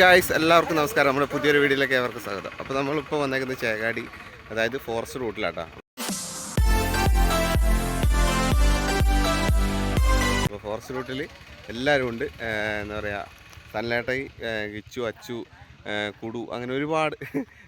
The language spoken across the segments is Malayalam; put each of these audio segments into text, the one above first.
ഗായ്സ് എല്ലാവർക്കും നമസ്കാരം. നമ്മുടെ പുതിയൊരു വീഡിയോയിലേക്ക് ഏവർക്കും സ്വാഗതം. അപ്പോൾ നമ്മളിപ്പോൾ വന്നേക്കുന്നത് ചേകാടി അതായത് ഫോറസ്റ്റ് റൂട്ടിലാട്ടോ അപ്പോൾ ഫോറസ്റ്റ് റൂട്ടിൽ എല്ലാവരും ഉണ്ട്. എന്താ പറയുക സൺലേട്ടായി ഗിച്ചു അച്ചു കുടു അങ്ങനെ ഒരുപാട്.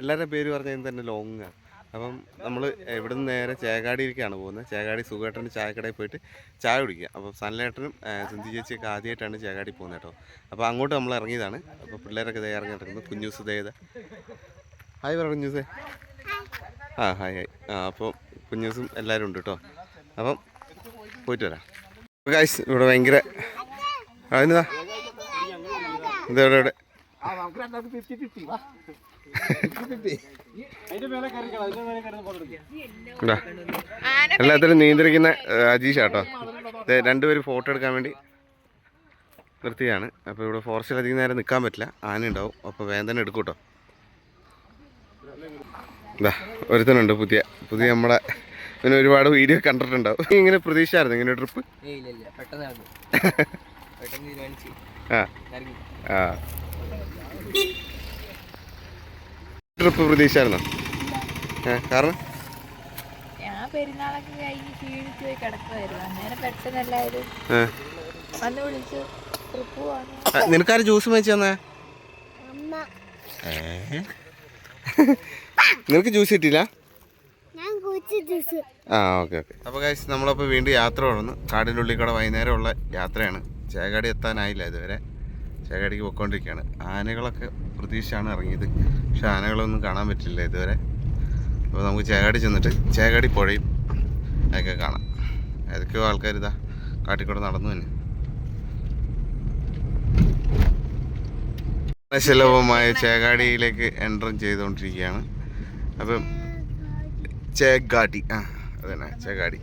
എല്ലാവരുടെ പേര് പറഞ്ഞാൽ തന്നെ ലോങ്ങാണ് അപ്പം നമ്മൾ ഇവിടുന്ന് നേരെ ചേകാടിയിലേക്കാണ് പോകുന്നത്. ചേകാടി സുഖേട്ടന്റെ ചായക്കടയിൽ പോയിട്ട് ചായ കുടിക്കുക. അപ്പം സൺലേട്ടനും സിന്ധി ചേച്ചിയൊക്കെ ആദ്യമായിട്ടാണ് ചേകാടി പോകുന്നത് കേട്ടോ. അപ്പോൾ അങ്ങോട്ട് നമ്മൾ ഇറങ്ങിയതാണ്. അപ്പോൾ പിള്ളേരൊക്കെ ദേ ഇറങ്ങി നടക്കുന്നത് കുഞ്ഞൂസ് ദേത ഹായ് പറ കുഞ്ഞൂസേ. ആ ഹായ് ഹായ് ആ അപ്പോൾ കുഞ്ഞൂസും എല്ലാവരും ഉണ്ട് കേട്ടോ. അപ്പം പോയിട്ട് വരാം. ഗൈസ് ഇവിടെ ഭയങ്കര അതിനതാ ഇതെവിടെ ഇവിടെ. എല്ലാത്തിലും നിയന്ത്രിക്കുന്ന അജീഷ് ആട്ടോ ദേ രണ്ടുപേരും ഫോട്ടോ എടുക്കാൻ വേണ്ടി നിർത്തിയാണ് അപ്പോൾ ഇവിടെ ഫോറസ്റ്റിൽ അധികം നേരം നിൽക്കാൻ പറ്റില്ല. ആന ഉണ്ടാവും. അപ്പോൾ വേഗം തന്നെ എടുക്കും കേട്ടോ. ഇതാ ഒരുത്തനുണ്ട് പുതിയ. പുതിയ നമ്മളെ പിന്നെ ഒരുപാട് വീഡിയോ കണ്ടിട്ടുണ്ടാവും. ഇങ്ങനെ പ്രതീക്ഷയായിരുന്നു ഇങ്ങനെ ട്രിപ്പ്. ആ. ആ. ട്രിപ്പ് പ്രതീക്ഷയായിരുന്നോ ഏ കാരണം? ഞാൻ പെരുന്നാളൊക്കെ കഴിഞ്ഞ് ക്ഷീണിച്ച് പോയി കിടക്കുമായിരുന്നു അന്നേരം പെട്ടെന്ന് എല്ലാവരും ഏ. വന്ന് വിളിച്ചു ട്രിപ്പ് പോവാണ് ആ, നിനക്കാര് ജ്യൂസ് മേടിച്ചു തന്നേ? ഏ? നിനക്ക് ജ്യൂസ് കിട്ടിയില്ല? ആ ഓക്കെ ഓക്കെ. അപ്പോൾ കഴിച്ച് നമ്മളപ്പോൾ വീണ്ടും യാത്ര തുടർന്നു. കാടിന്റെ ഉള്ളിൽ കൂടെ വൈകുന്നേരമുള്ള യാത്രയാണ്. ചേകാടി എത്താനായില്ല ഇതുവരെ. ചേകാടിക്ക് പോയിക്കൊണ്ടിരിക്കുകയാണ് ആനകളൊക്കെ പ്രതീക്ഷയാണ് ഇറങ്ങിയത്. പക്ഷെ ആനകളൊന്നും കാണാൻ പറ്റില്ല ഇതുവരെ. അപ്പോൾ നമുക്ക് ചേകാടി ചെന്നിട്ട് ചേകാടി പുഴയും അതൊക്കെ കാണാം. ഏതൊക്കെയോ ആൾക്കാർ ഇതാ കാട്ടിക്കൂടെ നടന്നു തന്നെ. സുലഭമായ ചേകാടിയിലേക്ക് എന്റർ ചെയ്തുകൊണ്ടിരിക്കുകയാണ്. അപ്പം ചേഗാടി ആ അതന്നെ ചേകാടി.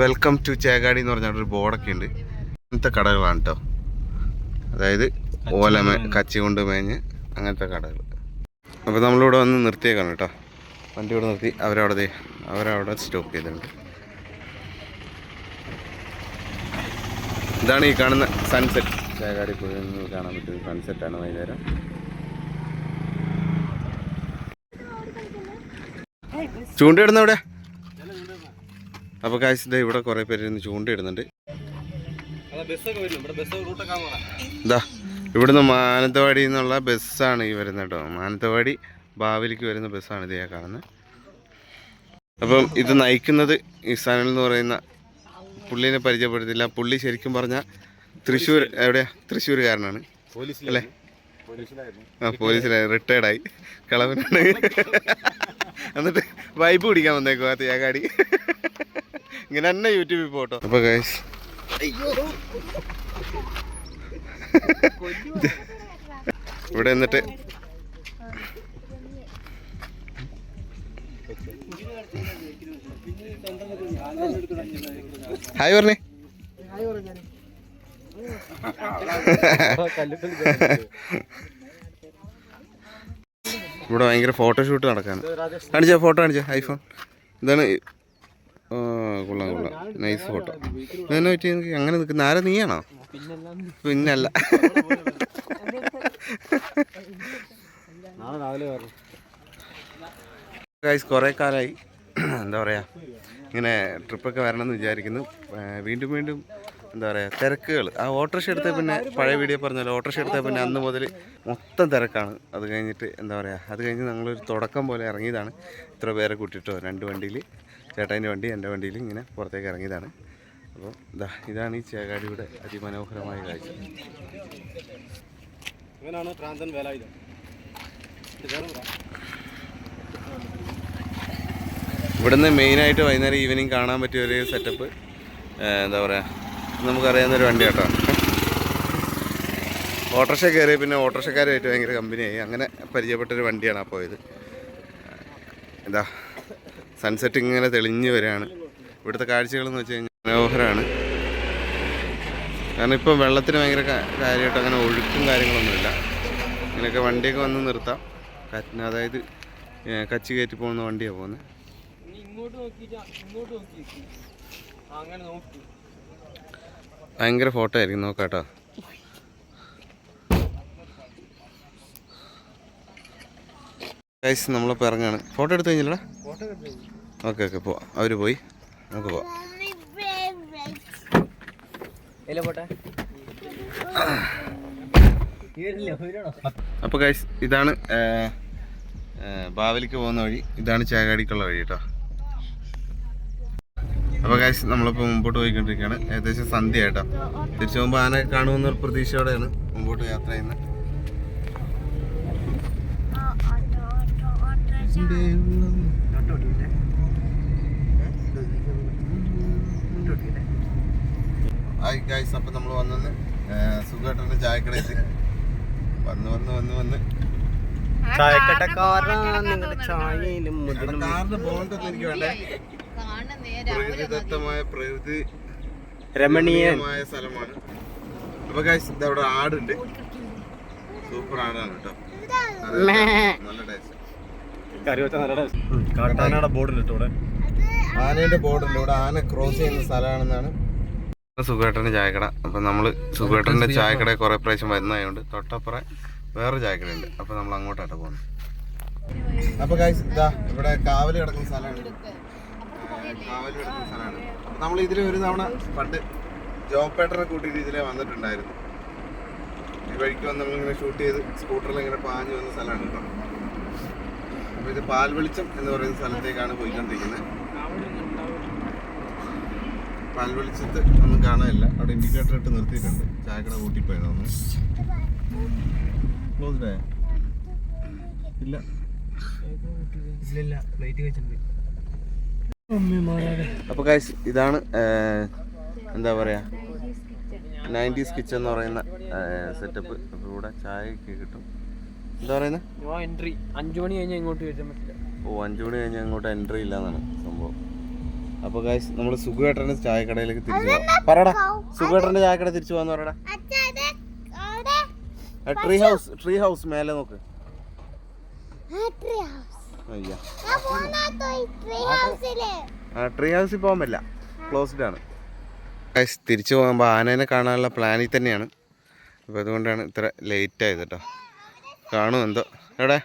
വെൽക്കം ടു ചേകാടി എന്ന് പറഞ്ഞ ഒരു ബോർഡൊക്കെ ഉണ്ട്. അങ്ങനത്തെ കടകളാണ് കേട്ടോ അതായത് ഓല കച്ചി കൊണ്ട് മേഞ്ഞ് അങ്ങനത്തെ കടകൾ അപ്പോൾ നമ്മളിവിടെ വന്ന് നിർത്തിയേക്കാണ് കേട്ടോ വണ്ടി ഇവിടെ നിർത്തി. അവരവിടെ അവരവിടെ സ്റ്റോപ്പ് ചെയ്തിട്ടുണ്ട്. ഇതാണ് ഈ കാണുന്ന സൺസെറ്റ്. ചേകാടി പുഴയിൽ നിന്ന് കാണാൻ പറ്റുന്ന സൺസെറ്റാണ് വൈകുന്നേരം. ചൂണ്ടയിടുന്ന ഇവിടെ അപ്പോൾ കാശ് ഇവിടെ കുറേ പേര് ഇരുന്ന് ചൂണ്ടയിടുന്നുണ്ട്. ഇതാ ഇവിടുന്ന് മാനന്തവാടി എന്നുള്ള ബസ്സാണ് ഈ വരുന്നത് കേട്ടോ. മാനന്തവാടി ബാവലിക്ക് വരുന്ന ബസ്സാണ് ഇത് ഇതേ കാണുന്നത്. അപ്പം ഇത് നയിക്കുന്നത് ഈ സനൽ എന്ന് പറയുന്ന പുള്ളിനെ പരിചയപ്പെടുത്തില്ല. പുള്ളി ശരിക്കും പറഞ്ഞാൽ തൃശ്ശൂർ എവിടെയാ? തൃശ്ശൂർകാരനാണ് അല്ലേ? ആ പോലീസിലായി. റിട്ടയർഡായി. കളവനാണ്. എന്നിട്ട് വൈബ് പിടിക്കാൻ വന്നേക്കും ആ തേകാടി ഇങ്ങനെ തന്നെ യൂട്യൂബിൽ പോട്ടോ. അപ്പോൾ ഗൈസ് ഇവിടെ എന്നിട്ട് ഹായ് പറഞ്ഞേ. ഇവിടെ ഭയങ്കര ഫോട്ടോഷൂട്ട് നടക്കാണ് കാണിച്ച ഫോട്ടോ കാണിച്ച ഐഫോൺ ഇതാണ് കൊള്ളാം കൊള്ളാം. നൈസ് ഫോട്ടോ ഇതെന്നെ പറ്റി എനിക്ക് അങ്ങനെ നിൽക്കുന്ന ആരെ നീയാണോ? പിന്നല്ല. ഗൈസ് കുറേ കാലമായി എന്താ പറയുക ഇങ്ങനെ ട്രിപ്പൊക്കെ വരണമെന്ന് വിചാരിക്കുന്നു. വീണ്ടും വീണ്ടും എന്താ പറയുക തിരക്കുകൾ ആ ഓട്ടോറിക്ഷ എടുത്ത പിന്നെ പഴയ വീഡിയോ പറഞ്ഞല്ലോ ഓട്ടോറിക്ഷ എടുത്ത പിന്നെ അന്ന് മുതൽ മൊത്തം തിരക്കാണ്. അത് കഴിഞ്ഞിട്ട് എന്താ പറയുക അത് കഴിഞ്ഞ് ഞങ്ങളൊരു തുടക്കം പോലെ ഇറങ്ങിയതാണ്. ഇത്ര പേരെ കൂട്ടിയിട്ടോ രണ്ട് വണ്ടിയിൽ ചേട്ടായിന്റെ വണ്ടി എന്റെ വണ്ടിയിൽ ഇങ്ങനെ പുറത്തേക്ക് ഇറങ്ങിയതാണ്. അപ്പോൾ ഇതാ ഇതാണ് ഈ ചേകാടിയുടെ അതിമനോഹരമായ കാഴ്ച. ഇവനാണ് പ്രാന്തൻ വേലായുധം. ഇവിടുന്ന് മെയിനായിട്ട് വൈകുന്നേരം ഈവനിങ് കാണാൻ പറ്റിയ ഒരു സെറ്റപ്പ് എന്താ പറയുക നമുക്കറിയാവുന്ന ഒരു വണ്ടി കേട്ടോ. ഓട്ടോറിക്ഷ കയറി പിന്നെ ഓട്ടോറിക്ഷക്കാരുമായിട്ട് ഭയങ്കര കമ്പനിയായി അങ്ങനെ പരിചയപ്പെട്ടൊരു വണ്ടിയാണ് ആ പോയത്. എന്താ സൺസെറ്റ് ഇങ്ങനെ തെളിഞ്ഞ് വരികയാണ്. ഇവിടുത്തെ കാഴ്ചകളെന്ന് വെച്ച് കഴിഞ്ഞാൽ മനോഹരമാണ്. കാരണം ഇപ്പം വെള്ളത്തിന് ഭയങ്കര കാര്യമായിട്ട് അങ്ങനെ ഒഴുക്കും കാര്യങ്ങളൊന്നുമില്ല. ഇങ്ങനെയൊക്കെ വണ്ടിയൊക്കെ വന്ന് നിർത്താം. കാറ്റിന് അതായത് കച്ചി കയറ്റി പോകുന്ന വണ്ടിയാണ് പോകുന്നത് ഭയങ്കര ഫോട്ടോ ആയിരിക്കും. നോക്കാട്ടോ. ഗൈസ് നമ്മളിപ്പോൾ ഇറങ്ങാണ്. ഫോട്ടോ എടുത്തു കഴിഞ്ഞില്ലടാ? ഓക്കെ ഓക്കെ പോവാം. അവർ പോയി. നമുക്ക് പോവാം. അപ്പോൾ ഗൈസ് ഇതാണ് ബാവലിക്ക് പോകുന്ന വഴി. ഇതാണ് ചേകാടിക്കുള്ള വഴി കേട്ടോ. അപ്പോൾ ഗൈസ് നമ്മളിപ്പോൾ മുമ്പോട്ട് പോയിക്കൊണ്ടിരിക്കുകയാണ്. ഏകദേശം സന്ധ്യ കേട്ടോ. തിരിച്ചു പോകുമ്പോൾ ആന കാണുമെന്നൊരു പ്രതീക്ഷയോടെയാണ് മുമ്പോട്ട് യാത്ര ചെയ്യുന്നത്. ഹായ് ഗൈസ് അപ്പോൾ നമ്മൾ വന്നെന്ന് സുഖമായിട്ടുണ്ട് ചായക്കട എത്തി വന്ന് വന്ന് വന്ന് വന്ന്. ചായക്കട്ടക്കാരാ നിങ്ങളുടെ ചായയിലും എടാ, കാറിന് പോകണ്ടൊന്നും എനിക്ക് വേണ്ടേ? പ്രകൃതിദത്തമായ പ്രകൃതി രമണീയമായ സ്ഥലമാണ്. അപ്പൊ ഗൈസ് ഇത് അവിടെ ആടുണ്ട്. സൂപ്പർ ആടാണ് കേട്ടോ. നല്ല ടേസ്റ്റ്. കാട്ടാനയുടെ ബോർഡിൽ ഇട്ടൂടെ ആനയുടെ ബോർഡിലൂടെ ഇവിടെ ആന ക്രോസ് ചെയ്യുന്ന സ്ഥലമാണെന്നാണ്. സുഖേട്ടന്റെ ചായക്കട. അപ്പൊ നമ്മൾ സുഖേട്ടന്റെ ചായക്കട കുറെ പ്രാവശ്യം വരുന്നതായോണ്ട് തൊട്ടപ്പുറം വേറെ ചായക്കട ഉണ്ട് അപ്പൊ നമ്മൾ അങ്ങോട്ടായിട്ട് പോകുന്നത്. അപ്പൊ ഗൈസ് ഇതാ ഇവിടെ കാവൽ കിടക്കുന്ന സ്ഥലമാണ്. കാവൽ കിടക്കുന്ന സ്ഥലമാണ്. അപ്പൊ നമ്മൾ ഇതിൽ ഒരു തവണ പണ്ട് ജോപ്പേട്ടനെ കൂട്ടിയിട്ട് ഇതിലെ വന്നിട്ടുണ്ടായിരുന്നു. ഈ വഴിക്ക് വന്ന് നമ്മളിങ്ങനെ ഷൂട്ട് ചെയ്ത് സ്കൂട്ടറിൽ ഇങ്ങനെ പാഞ്ഞു വന്ന സ്ഥലമാണ് കേട്ടോ. അപ്പൊ പാൽ വെളിച്ചം എന്ന് പറയുന്ന സ്ഥലത്തേക്കാണ് പോയിക്കൊണ്ടിരിക്കുന്നത്. പാൽവെളിച്ചത്ത് ഒന്നും കാണാനില്ല. അവിടെ ഇൻഡിക്കേറ്റർ ഇട്ട് നിർത്തിയിട്ടുണ്ട്. ചായക്കട കൂട്ടിപ്പോയത് തോന്നുന്നു ക്ലോസ്ഡ് ആയോ ഇല്ല. അപ്പോൾ ഗൈസ് ഇതാണ് എന്താ പറയാ? നയന്റീസ് കിച്ചൺ എന്ന് പറയുന്ന സെറ്റപ്പ് അപ്പോൾ ഇവിടെ ചായയൊക്കെ കിട്ടും. എന്താ പറയുന്നത് എൻട്രി അഞ്ചു മണി കഴിഞ്ഞാൽ ഇങ്ങോട്ട് വരാൻ പറ്റില്ല ഓ അഞ്ചു മണി കഴിഞ്ഞാൽ അങ്ങോട്ട് എൻട്രി ഇല്ല എന്നാണ് സംഭവം. അപ്പോൾ ഗൈസ് നമ്മൾ സുഖേട്ടന്റെ ചായക്കടയിലേക്ക് തിരിച്ചു പോകാം പറടാ സുഖേട്ടന്റെ ചായക്കട തിരിച്ചു പോവാന്ന് പറയടാ ട്രീ ഹൗസ് ട്രീ ഹൗസ് മേലെ നോക്ക്. അയ്യാ. ആ ട്രീ ഹൗസിൽ പോകാൻ പറ്റില്ല. ക്ലോസ്ഡ് ആണ്. ഗൈസ് തിരിച്ചു പോകുമ്പോൾ ആനേനെ കാണാനുള്ള പ്ലാനിൽ തന്നെയാണ്. അപ്പോൾ അതുകൊണ്ടാണ് ഇത്ര ലേറ്റ് ആയത് കേട്ടോ കാണും എന്തോ. എവിടെ?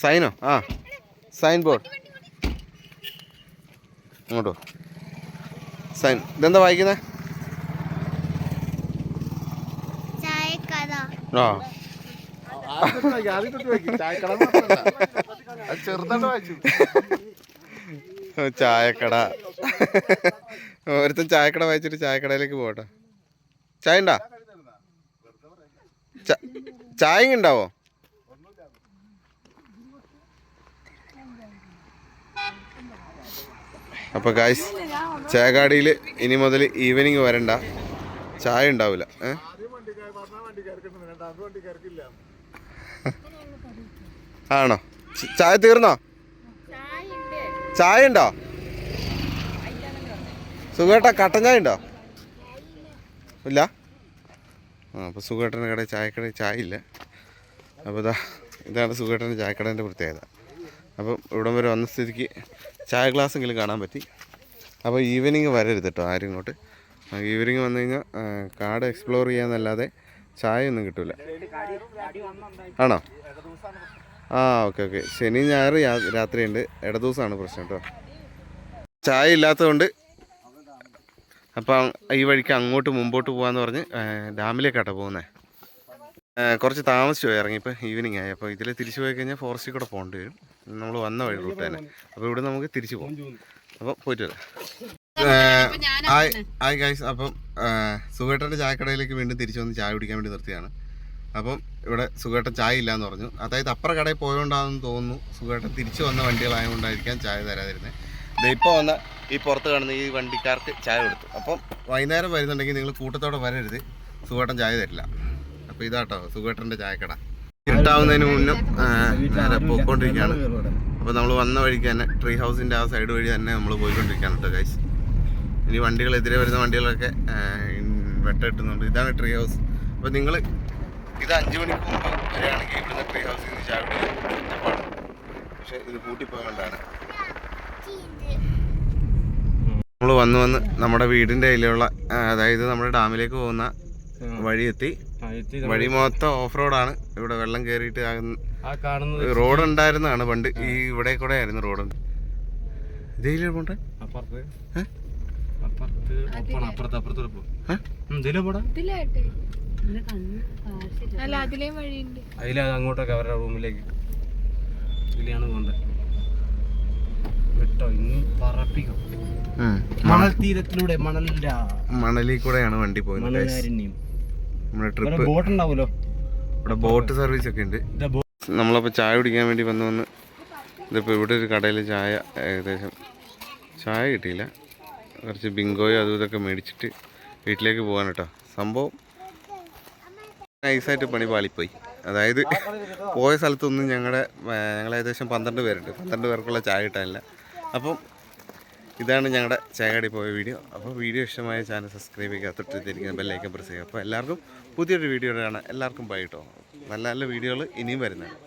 സൈനോ? ആ സൈൻ ബോർഡ്. അങ്ങോട്ടോ സൈൻ ഇതെന്താ വായിക്കുന്നത് ആ. ചായക്കട. ഒരുത്തൻ ചായക്കട വായിച്ചിട്ട് ചായക്കടയിലേക്ക് പോകട്ടെ. ചായ ഉണ്ടാ? ചായ ഉണ്ടാവോ അപ്പൊ ഗായ്സ് ചേകാടിയിൽ ഇനി മുതൽ ഈവനിങ് വരണ്ട. ചായ ഉണ്ടാവില്ല ആണോ? ചായ തീർന്നോ? ചായ ഉണ്ടോ സുഖേട്ടാ കട്ടൻ ചായ ഉണ്ടോ? ഇല്ല? അപ്പോൾ സുഖേട്ടന്റെ കടയിൽ ചായക്കട ചായ ഇല്ല അപ്പോൾ ഇതാ ഇതാണ് സുഖേട്ടന്റെ ചായക്കടേന്റെ പ്രത്യേകത. അപ്പം ഇവിടം വരെ വന്ന സ്ഥിതിക്ക് ചായ ഗ്ലാസ്സെങ്കിലും കാണാൻ പറ്റി. അപ്പോൾ ഈവനിങ് വരരുത് കേട്ടോ ആരും ഇങ്ങോട്ട്. ഈവനിങ് വന്നു കഴിഞ്ഞാൽ കാട് എക്സ്പ്ലോർ ചെയ്യാമെന്നല്ലാതെ ചായ ഒന്നും കിട്ടില്ല ആണോ? ആ ഓക്കെ ഓക്കെ. ശനി ഞായർ രാത്രിയുണ്ട്. ഇട പ്രശ്നം കേട്ടോ ചായ ഇല്ലാത്തതുകൊണ്ട് അപ്പം ഈ വഴിക്ക് അങ്ങോട്ട് മുമ്പോട്ട് പോകാമെന്ന് പറഞ്ഞ് ഡാമിലേക്കാട്ടോ പോകുന്നത് കുറച്ച് താമസിച്ചു പോയി ഇറങ്ങി ഇപ്പോൾ ഈവനിങ് ആയി. അപ്പോൾ ഇതിൽ തിരിച്ചു പോയി കഴിഞ്ഞാൽ ഫോറസ്റ്റിൽ കൂടെ പോകേണ്ടി വരും. നമ്മൾ വന്ന വഴി റൂട്ട് തന്നെ. അപ്പോൾ ഇവിടെ നമുക്ക് തിരിച്ചു പോകും അപ്പോൾ പോയിട്ട് വരാം. ഹായ് ഹായ് ഗൈസ് അപ്പം സുഖേട്ടന്റെ ചായക്കടയിലേക്ക് വീണ്ടും തിരിച്ചു വന്ന് ചായ കുടിക്കാൻ വേണ്ടി നിർത്തിയാണ്. അപ്പം ഇവിടെ സുഖേട്ടൻ ചായ ഇല്ലയെന്ന് പറഞ്ഞു. അതായത് അപ്പുറ കടയിൽ പോയോണ്ടാണെന്ന് തോന്നുന്നു സുഖേട്ടൻ തിരിച്ചു വന്ന വണ്ടികളായതുകൊണ്ടായിരിക്കാം ചായ തരാതിരുന്നത് ഇപ്പോൾ വന്ന ഈ പുറത്ത് കാണുന്ന ഈ വണ്ടിക്കാർക്ക് ചായ കൊടുത്തു. അപ്പം വൈകുന്നേരം വരുന്നുണ്ടെങ്കിൽ നിങ്ങൾ കൂട്ടത്തോടെ വരരുത്. സുഖേട്ടൻ ചായ തരില്ല. അപ്പോൾ ഇതാട്ടോ സുഖേട്ടന്റെ ചായക്കട. ഇരുട്ടാവുന്നതിന് മുന്നും പോയിക്കൊണ്ടിരിക്കുകയാണ്. അപ്പോൾ നമ്മൾ വന്ന വഴിക്ക് തന്നെ ട്രീ ഹൗസിന്റെ ആ സൈഡ് വഴി തന്നെ നമ്മൾ പോയിക്കൊണ്ടിരിക്കുകയാണ് കേട്ടോ ഗൈസ് ഇനി വണ്ടികൾ എതിരെ വരുന്ന വണ്ടികളൊക്കെ വെട്ടിട്ടുന്നുണ്ട്. ഇതാണ് ട്രീ ഹൗസ് അപ്പോൾ നിങ്ങൾ ഇത് അഞ്ച് മണിക്ക് മുമ്പ് വരികയാണെങ്കിൽ ഇവിടുന്ന് ട്രീ ഹൗസിൽ നിന്ന് ചായ കുടിക്കാൻ പക്ഷേ ഇത് പൂട്ടിപ്പോയതുകൊണ്ടാണ് നമ്മൾ വന്ന് വന്ന് നമ്മുടെ വീടിന്റെ അതിലുള്ള അതായത് നമ്മുടെ ഡാമിലേക്ക് പോകുന്ന വഴി എത്തി വഴി മൊത്തം ഓഫ് റോഡാണ് ഇവിടെ വെള്ളം കയറിയിട്ട് ആ കാണുന്നത് റോഡ് ഉണ്ടായിരുന്നതാണ് പണ്ട്. ഈ ഇവിടെ കൂടെ ആയിരുന്നു റോഡ് ഇതിലേ അല്ല അതിലേം വഴിയുണ്ട്. അതിലെ അങ്ങോട്ടൊക്കെ അവരുടെ റൂമിലേക്ക് ഇതിലെയാണ് പോണ്ടത് വിട്ടോ പറപ്പിക്കും. മണൽ തീരത്തിലൂടെ മണലിന്റെ മണലിൽ കൂടെയാണ് വണ്ടി പോകുന്നത്. നമ്മുടെ ട്രിപ്പ് ബോട്ട് ഉണ്ടാവുമല്ലോ. ഇവിടെ ബോട്ട് സർവീസ് ഒക്കെ ഉണ്ട്. നമ്മളപ്പോ നമ്മളപ്പോൾ ചായ കുടിക്കാൻ വേണ്ടി വന്നു വന്ന്. ഇതിപ്പോൾ ഇവിടെ ഒരു കടയിൽ ചായ ഏകദേശം ചായ കിട്ടിയില്ല. കുറച്ച് ബിങ്കോയോ അതും ഇതൊക്കെ മേടിച്ചിട്ട് വീട്ടിലേക്ക് പോകാൻ കേട്ടോ. സംഭവം നൈസായിട്ട് പണി പാളിപ്പോയി. അതായത് പോയ സ്ഥലത്തൊന്നും ഞങ്ങളുടെ ഞങ്ങൾ ഏകദേശം പന്ത്രണ്ട് പേരുണ്ട്. പന്ത്രണ്ട് പേർക്കുള്ള ചായ കിട്ടാനില്ല. അപ്പം ഇതാണ് ഞങ്ങളുടെ ചായകടി പോയ വീഡിയോ. അപ്പോൾ വീഡിയോ ഇഷ്ടമായ ചാനൽ സബ്സ്ക്രൈബ് ചെയ്യുക തൊട്ടിരിക്കുന്ന ബെല്ലൈക്കൻ പ്രസ് ചെയ്യുക. അപ്പോൾ എല്ലാവർക്കും പുതിയൊരു വീഡിയോ കാണാം എല്ലാവർക്കും ബൈ കേട്ടോ നല്ല നല്ല വീഡിയോകൾ ഇനിയും വരുന്നതാണ്